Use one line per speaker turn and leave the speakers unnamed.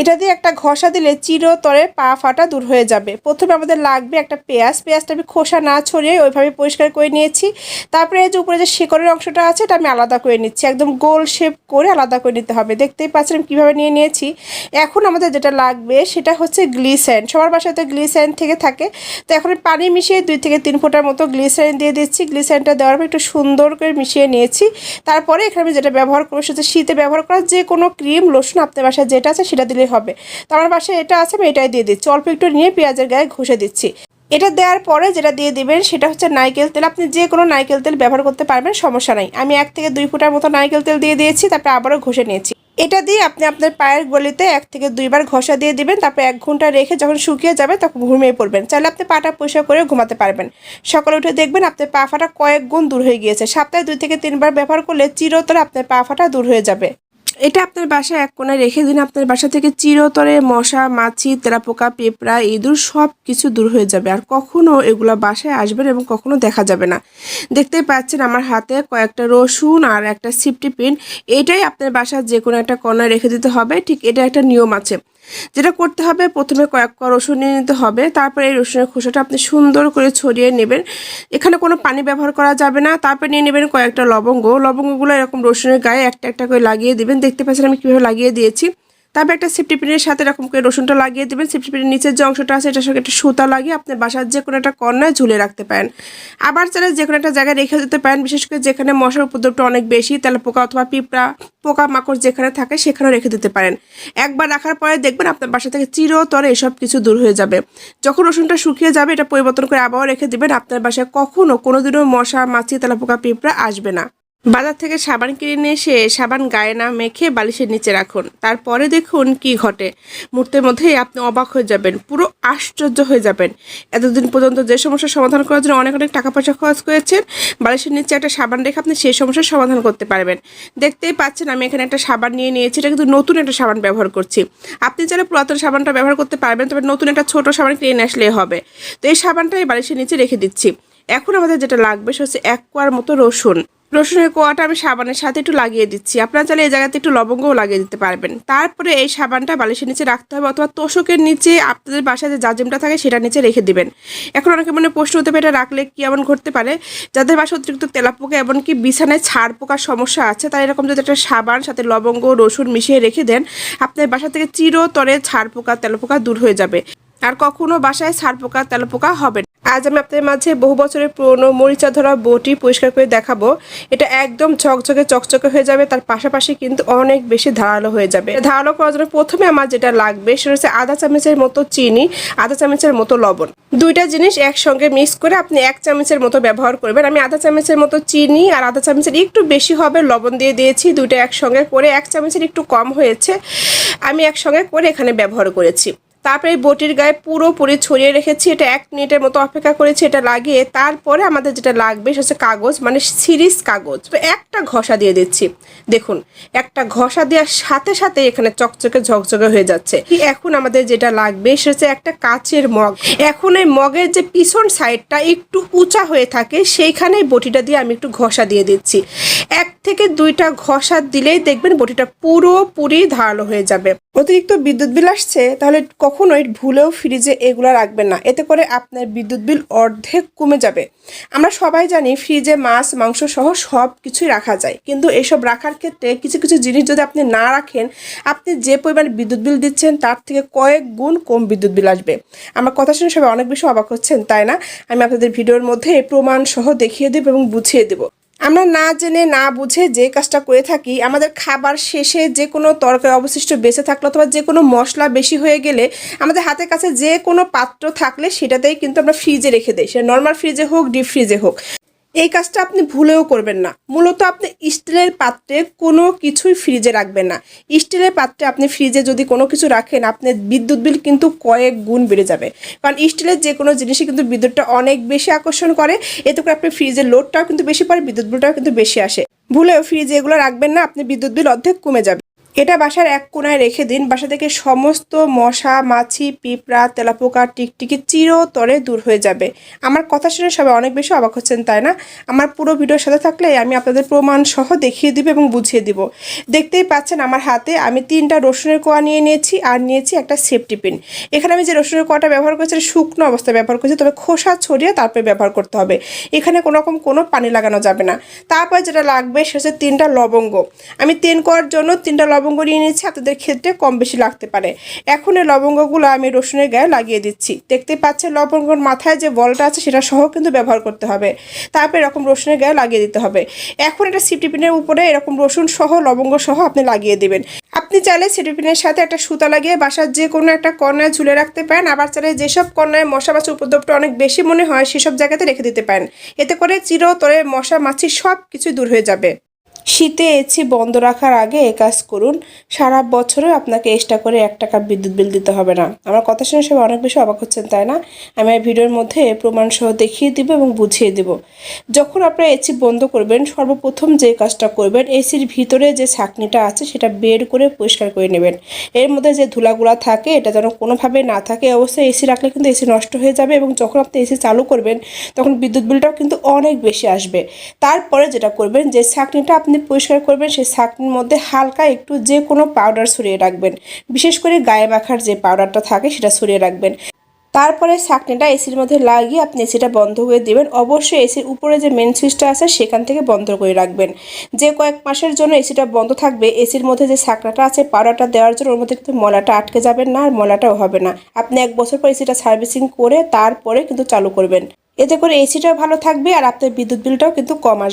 এটা দিয়ে একটা ঘষা দিলে চিরতরে পা ফাটা দূর হয়ে যাবে। প্রথমে আমাদের লাগবে একটা পেঁয়াজ। পেঁয়াজটা আমি খোসা না ছড়িয়ে ওইভাবে পরিষ্কার করে নিয়েছি। তারপরে এই যে উপরে যে শিকড়ের অংশটা আছে, এটা আমি আলাদা করে নিচ্ছি। একদম গোল শেপ করে আলাদা করে নিতে হবে। দেখতেই পাচ্ছেন আমি কীভাবে নিয়ে নিয়েছি। এখন আমাদের যেটা লাগবে, সেটা হচ্ছে গ্লিস্যান্ড সবার বাসায় তো গ্লিস্যান্ড থেকে থাকে। তো এখন পানি মিশিয়ে দুই থেকে তিন ফোঁটার মতো গ্লিস্যান্ড দিয়ে দিচ্ছি। গ্লিস্যান্ডটা দেওয়ার পর একটু সুন্দর করে মিশিয়ে নিয়েছি। তারপরে এখানে আমি যেটা ব্যবহার করব, সেটা শীতে ব্যবহার করা যে কোনো ক্রিম লোশন আপনার বাসায় যেটা আছে সেটা দিলেই হবে। তো আমার বাসায় এটা আছে, আমি এটাই দিয়ে দিচ্ছি। অল্প একটু নিয়ে পেঁয়াজের গায়ে ঘষে দিচ্ছি। এটা দেওয়ার পরে যেটা দিয়ে দিবেন, সেটা হচ্ছে নারকেল তেল। আপনি যে কোনো নারকেল তেল ব্যবহার করতে পারবেন, সমস্যা নাই। আমি এক থেকে দুই ফুটার মতো নারকেল তেল দিয়ে দিয়েছি, তারপরে আবারও ঘষে নিয়েছি। এটা দিয়ে আপনি আপনার পায়ের গলিতে এক থেকে দুইবার ঘষা দিয়ে দিবেন, তারপর এক ঘণ্টা রেখে যখন শুকিয়ে যাবে তখন ঘুমিয়ে পড়বেন। চাইলে আপনি পাটা পরিষ্কার করে ঘুমাতে পারবেন। সকালে উঠে দেখবেন আপনার পা ফাটা কয়েক গুণ দূর হয়ে গিয়েছে। সপ্তাহে দুই থেকে তিনবার ব্যবহার করলে চিরতরে আপনার পা ফাটা দূর হয়ে যাবে। এটা আপনার বাসায় এক কোনায় রেখে দিন। আপনার বাসা থেকে চিরতরে মশা, মাছি, তেলাপোকা, পেঁপড়া, ইঁদুর সব কিছু দূর হয়ে যাবে। আর কখনো এগুলো বাসায় আসবেন এবং কখনো দেখা যাবে না। দেখতে পাচ্ছেন আমার হাতে কয়েকটা রসুন আর একটা সিফটি পিন। এটাই আপনার বাসার যে কোনো একটা কোনায় রেখে দিতে হবে। ঠিক এটা একটা নিয়ম আছে। যেটা করতে হবে, প্রথমে কয়েক রসুন নিয়ে নিতে হবে, তারপরে এই রসুনের খোসাটা আপনি সুন্দর করে ছড়িয়ে নেবেন। এখানে কোনো পানি ব্যবহার করা যাবে না, তারপরে নিয়ে নেবেন কয়েকটা লবঙ্গ। লবঙ্গগুলো এরকম রসুনের গায়ে একটা একটা করে লাগিয়ে দেবেন। দেখতে পাচ্ছেন আমি কীভাবে লাগিয়ে দিয়েছি। তারপর একটা সেফটি পিনের সাথে এরকম করে রসুনটা লাগিয়ে দেবেন। সেফটি পিনের নিচের যে অংশটা আছে, এটার সঙ্গে একটা সুতা লাগিয়ে আপনার বাসার যে কোনো একটা কর্নায় ঝুলে রাখতে পারেন। আবার চাইলে যে কোনো একটা জায়গায় রেখে দিতে পারেন, বিশেষ করে যেখানে মশার উপদ্রবটা অনেক বেশি, তাহলে পোকা অথবা পিঁপড়া পোকা মাকড় যেখানে থাকে, সেখানেও রেখে দিতে পারেন। একবার রাখার পরে দেখবেন আপনার বাসা থেকে চিরতরে এসব কিছু দূর হয়ে যাবে। যখন রসুনটা শুকিয়ে যাবে, এটা পরিবর্তন করে আবারও রেখে দেবেন। আপনার বাসায় কখনো, কোনোদিনও মশা, মাছি তেলাপোকা পিঁপড়া আসবে না। বাজার থেকে সাবান কিনে নিয়ে এসে সাবান গায়ে না মেখে বালিশের নিচে রাখুন। তারপরে দেখুন কি ঘটে। মুহূর্তের মধ্যেই আপনি অবাক হয়ে যাবেন, পুরো আশ্চর্য হয়ে যাবেন। এতদিন পর্যন্ত যে সমস্যার সমাধান করার জন্য অনেক অনেক টাকা পয়সা খরচ করেছেন, বালিশের নিচে একটা সাবান রেখে আপনি সেই সমস্যার সমাধান করতে পারবেন। দেখতেই পাচ্ছেন আমি এখানে একটা সাবান নিয়ে নিয়েছি, এটা কিন্তু নতুন একটা সাবান ব্যবহার করছি। আপনি যারা পুরাতন সাবানটা ব্যবহার করতে পারবেন, তবে নতুন একটা ছোট সাবান কিনে আসলে হবে। তো এই সাবানটা এই বালিশের নিচে রেখে দিচ্ছি। এখন আমাদের যেটা লাগবে সেটা হচ্ছে এক কোয়ার মতো রসুন। রসুনের কোয়াটা আমি সাবানের সাথে একটু লাগিয়ে দিচ্ছি। আপনারা চাইলে এই জায়গাতে একটু লবঙ্গও লাগিয়ে দিতে পারবেন। তারপরে এই সাবানটা বালিশের নিচে রাখতে হবে অথবা তোষকের নিচে আপনাদের বাসায় যে জাজিমটা থাকে সেটা নিচে রেখে দিবেন। এখন অনেকে মনে প্রশ্ন হতে পারে, এটা রাখলে কি এমন ঘটতে পারে? যাদের বাসায় অতিরিক্ত তেলাপোকা এমনকি বিছানায় ছাড় পোকার সমস্যা আছে তাই এরকম যদি একটা সাবান, সাথে লবঙ্গ, রসুন মিশিয়ে রেখে দেন আপনার বাসা থেকে চিরতরে ছাড় পোকা, তেলাপোকা দূর হয়ে যাবে। আর কখনো বাসায় ছাড় পোকা, তেলাপোকা হবে না। আজ আমি আপনাদের মাঝে বহু বছরের পুরনো মরিচা ধরা বটি পরিষ্কার করে দেখাবো। এটা একদম ঝকঝকে, চকচকে হয়ে যাবে, তার পাশাপাশি কিন্তু অনেক বেশি ধারালো হয়ে যাবে। ধারালো করার জন্য প্রথমে আমার যেটা লাগবে, সেটা হচ্ছে আধা চামচের মতো চিনি, আধা চামচের মতো লবণ। দুইটা জিনিস একসঙ্গে মিক্স করে আপনি এক চামচের মতো ব্যবহার করবেন। আমি আধা চামচের মতো চিনি আর আধা চামচের একটু বেশি হবে লবণ দিয়ে দিয়েছি, দুইটা একসঙ্গে করে এক চামচের একটু কম হয়েছে। আমি একসঙ্গে করে এখানে ব্যবহার করেছি। তারপরে বটির গায়ে পুরোপুরি ছড়িয়ে রেখেছি। এটা এক মিনিটের মতো অপেক্ষা করেছি, এটা লাগিয়ে তারপরে আমাদের যেটা লাগবে সেটা হচ্ছে কাগজ মানে সিরিজ কাগজ। তো একটা ঘষা দিয়ে দিচ্ছি। দেখুন, একটা ঘষা দেওয়ার সাথে সাথে এখানে চকচকে ঝকঝকে হয়ে যাচ্ছে। এখন আমাদের যেটা লাগবে সেটা হচ্ছে একটা কাচের মগ। এখন এই মগের যে পিছন সাইডটা একটু উঁচা হয়ে থাকে, সেইখানে বটিটা দিয়ে আমি একটু ঘষা দিয়ে দিচ্ছি। এক থেকে দুইটা ঘষা দিলেই দেখবেন বটিটা পুরোপুরি ধারালো হয়ে যাবে। অতিরিক্ত বিদ্যুৎ বিল আসছে, তাহলে কখনোই ভুলেও ফ্রিজে এগুলো রাখবেন না। এতে করে আপনার বিদ্যুৎ বিল অর্ধেক কমে যাবে। আমরা সবাই জানি ফ্রিজে মাছ, মাংস সহ সব কিছুই রাখা যায়। কিন্তু এসব রাখার ক্ষেত্রে কিছু কিছু জিনিস যদি আপনি না রাখেন, আপনি যে পরিমাণ বিদ্যুৎ বিল দিচ্ছেন তার থেকে কয়েক গুণ কম বিদ্যুৎ বিল আসবে। আমার কথা শুনে সবাই অনেক বেশি অবাক হচ্ছেন, তাই না? আমি আপনাদের ভিডিওর মধ্যে প্রমাণ সহ দেখিয়ে দেবো এবং বুঝিয়ে দেবো। আমরা না জেনে, না বুঝে যে কাজটা করে থাকি, আমাদের খাবার শেষে যে কোনো তরকারি অবশিষ্ট বেঁচে থাকলে অথবা যে কোনো মশলা বেশি হয়ে গেলে আমাদের হাতের কাছে যে কোনো পাত্র থাকলে সেটাতেই কিন্তু আমরা ফ্রিজে রেখে দিই। সে নর্মাল ফ্রিজে হোক ডিপ ফ্রিজে হোক। এই কাজটা আপনি ভুলেও করবেন না। মূলত আপনি স্টিলের পাত্রে কোনো কিছুই ফ্রিজে রাখবেন না। স্টিলের পাত্রে আপনি ফ্রিজে যদি কোনো কিছু রাখেন আপনার বিদ্যুৎ বিল কিন্তু কয়েক গুণ বেড়ে যাবে। কারণ স্টিলের যে কোনো জিনিসই কিন্তু বিদ্যুৎটা অনেক বেশি আকর্ষণ করে। এতে করে আপনি ফ্রিজের লোডটাও কিন্তু বেশি পড়ে, বিদ্যুৎ বিলটাও কিন্তু বেশি আসে। ভুলেও ফ্রিজে এগুলো রাখবেন না, আপনি বিদ্যুৎ বিল অর্ধেক কমে যাবে। এটা বাসার এক কোনায় রেখে দিন। বাসা থেকে সমস্ত মশা, মাছি, পিঁপড়া, তেলাপোকা, টিকটিকি চিরতরে দূর হয়ে যাবে। আমার কথা শুনে সবাই অনেক বেশি অবাক হচ্ছেন, তাই না? আমার পুরো ভিডিওর সাথে থাকলে আমি আপনাদের প্রমাণ সহ দেখিয়ে দিব এবং বুঝিয়ে দিব। দেখতেই পাচ্ছেন আমার হাতে আমি তিনটা রসুনের কোয়া নিয়ে নিয়েছি আর নিয়েছি একটা সেফটি পিন। এখানে আমি যে রসুনের কোয়াটা ব্যবহার করেছি শুকনো অবস্থায় ব্যবহার করেছি, তবে খোসা ছড়িয়ে তারপরে ব্যবহার করতে হবে। এখানে কোনো রকম কোনো পানি লাগানো যাবে না। তারপর যেটা লাগবে সে হচ্ছে তিনটা লবঙ্গ। আমি তেল করার জন্য তিনটা লবঙ্গ নিয়ে নিয়েছি, আপনাদের ক্ষেত্রে কম বেশি লাগতে পারে। এখন এই লবঙ্গগুলো আমি রসুনের গায়ে লাগিয়ে দিচ্ছি। দেখতে পাচ্ছেন লবঙ্গর মাথায় যে বলটা আছে, সেটা সহ কিন্তু ব্যবহার করতে হবে। তারপর এরকম রসুনের গায়ে লাগিয়ে দিতে হবে। এখন এটা সিটিপিনের উপরে এরকম রসুন সহ, লবঙ্গ সহ আপনি লাগিয়ে দেবেন। আপনি চাইলে সিটিপিনের সাথে একটা সুতা লাগিয়ে বাসার যে কোনো একটা কর্নায় ঝুলে রাখতে পারেন। আবার চাইলে যেসব কর্নায় মশা মাছি উপদ্রবটা অনেক বেশি মনে হয়, সেসব জায়গাতে রেখে দিতে পারেন। এতে করে চিরতরে মশা মাছি সব কিছুই দূর হয়ে যাবে। শীতে এসি বন্ধ রাখার আগে এ কাজ করুন। সারা বছরে আপনাকে এক্সট্রা করে এক টাকা বিদ্যুৎ বিল দিতে হবে না। আমার কথা শুনে সবাই অনেক বেশি অবাক হচ্ছেন, তাই না? আমি এই ভিডিওর মধ্যে প্রমাণ সহ দেখিয়ে দিব এবং বুঝিয়ে দিব। যখন আপনারা এসি বন্ধ করবেন, সর্বপ্রথম যে কাজটা করবেন, এসির ভিতরে যে ছাকনিটা আছে, সেটা বের করে পরিষ্কার করে নেবেন। এর মধ্যে যে ধুলাগুলা থাকে, এটা যেন কোনোভাবে না থাকে, অবশ্যই এসি রাখলে কিন্তু এসি নষ্ট হয়ে যাবে এবং যখন আপনি এসি চালু করবেন, তখন বিদ্যুৎ বিলটাও কিন্তু অনেক বেশি আসবে। তারপরে যেটা করবেন, যে ছাকনিটা আপনি পরিষ্কার করবেন, সেই ছাকনির মধ্যে হালকা একটু যে কোনো পাউডার ছড়িয়ে রাখবেন। বিশেষ করে গায়ে মাখার যে পাউডারটা থাকে সেটা ছড়িয়ে রাখবেন। তারপরে ছাকনিটা এসির মধ্যে লাগিয়ে আপনি এসিটা বন্ধ করে দিবেন। অবশ্যই এসির উপরে যে মেন সুইচটা আছে সেখান থেকে বন্ধ করে রাখবেন। যে কয়েক মাসের জন্য এসিটা বন্ধ থাকবে এসির মধ্যে যে ছাকনাটা আছে পাউডারটা দেওয়ার জন্য ওর মধ্যে কিন্তু মলাটা আটকে যাবেন না আর মলাটাও হবে না। আপনি এক বছর পর এসিটা সার্ভিসিং করে তারপরে কিন্তু চালু করবেন। এতে করে এসিটাও ভালো থাকবে আর আপনার বিদ্যুৎ বিলটাও কিন্তু কম আসবে